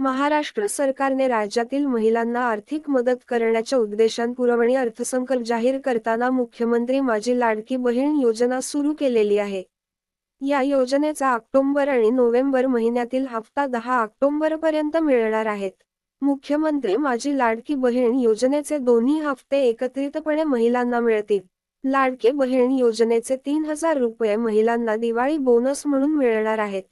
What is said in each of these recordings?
महाराष्ट्र सरकारने राज्यातील महिलांना आर्थिक मदत करण्याच्या उद्देशान पुरवणी अर्थसंकल्प जाहीर करताना मुख्यमंत्री माझी लाडकी बहीण योजना सुरू केलेली आहे. या योजनेचा ऑक्टोबर आणि नोव्हेंबर महिन्यातील हप्ता दहा ऑक्टोबर पर्यंत मिळणार आहेत. मुख्यमंत्री माझी लाडकी बहीण योजनेचे दोन्ही हप्ते एकत्रितपणे महिलांना मिळतील. लाडके बहीण योजनेचे तीन हजार रुपये महिलांना दिवाळी बोनस म्हणून मिळणार आहेत.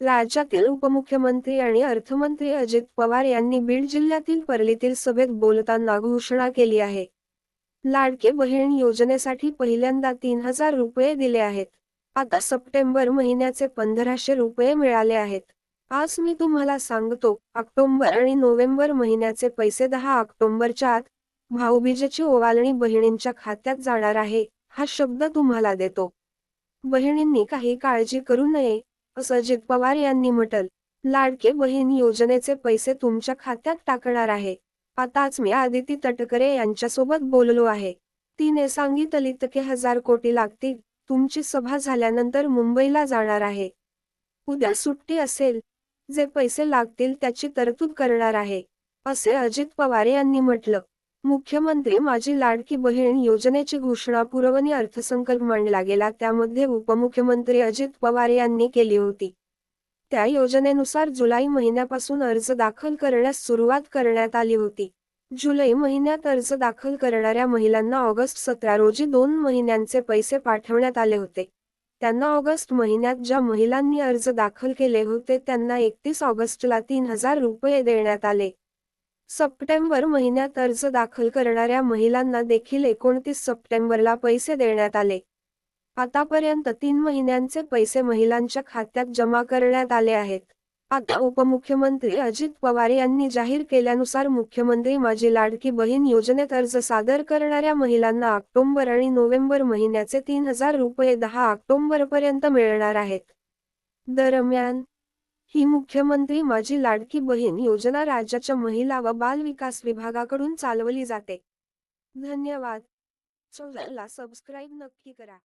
राज्यातील उपमुख्यमंत्री आणि अर्थमंत्री अजित पवार यांनी बीड जिल्ह्यातील परलीतील सभेत बोलताना घोषणा केली आहे. लाडके बहीण योजनेसाठी पहिल्यांदा तीन हजार रुपये दिले आहेत. आता सप्टेंबर महिन्याचे पंधराशे रुपये मिळाले आहेत. आज मी तुम्हाला सांगतो ऑक्टोबर आणि नोव्हेंबर महिन्याचे पैसे दहा ऑक्टोबरच्या आत भाऊबीजेची ओवाळणी बहिणींच्या खात्यात जाणार आहे हा शब्द तुम्हाला देतो. बहिणींनी काही काळजी करू नये असं अजित पवार यांनी म्हटल. लाडके बहीण योजनेचे पैसे तुमच्या खात्यात टाकणार आहे. आताच मी आदिती तटकरे यांच्यासोबत बोललो आहे. तिने सांगितली की हजार कोटी लागतील. तुमची सभा झाल्यानंतर मुंबईला जाणार आहे. उद्या सुट्टी असेल. जे पैसे लागतील त्याची तरतूद करणार आहे. असे अजित पवार यांनी म्हटलं. मुख्यमंत्री माझी लाडकी बहीण योजनेची घोषणा पुरवणी अर्थसंकल्प मांडला गेला त्यामध्ये उपमुख्यमंत्री अजित पवार यांनी केली होती. त्या योजनेनुसार जुलै महिन्यापासून अर्ज दाखल करण्यास सुरुवात करण्यात आली होती. जुलै महिन्यात अर्ज दाखल करणाऱ्या महिलांना ऑगस्ट सतरा रोजी दोन महिन्यांचे पैसे पाठवण्यात आले होते. त्यांना ऑगस्ट महिन्यात ज्या महिलांनी अर्ज दाखल केले होते त्यांना एकतीस ऑगस्टला तीन हजार रुपये देण्यात आले. सप्टेंबर महिन्यात अर्ज दाखल करणाऱ्या महिलांना देखील एकोणतीस सप्टेंबरला पैसे देण्यात आले. आतापर्यंत तीन महिन्यांचे पैसे महिलांच्या खात्यात जमा करण्यात आले आहेत. आता उपमुख्यमंत्री अजित पवार यांनी जाहीर केल्यानुसार मुख्यमंत्री माझी लाडकी बहीण योजनेत अर्ज सादर करणाऱ्या महिलांना ऑक्टोबर आणि नोव्हेंबर महिन्याचे तीन हजार रुपये दहा ऑक्टोबर पर्यंत मिळणार आहेत. दरम्यान ही मुख्यमंत्री माझी लाडकी बहीण योजना राज्याच्या महिला व बाल विकास विभागाकडून चालवली जाते. धन्यवाद. चौदाला सबस्क्राईब नक्की करा.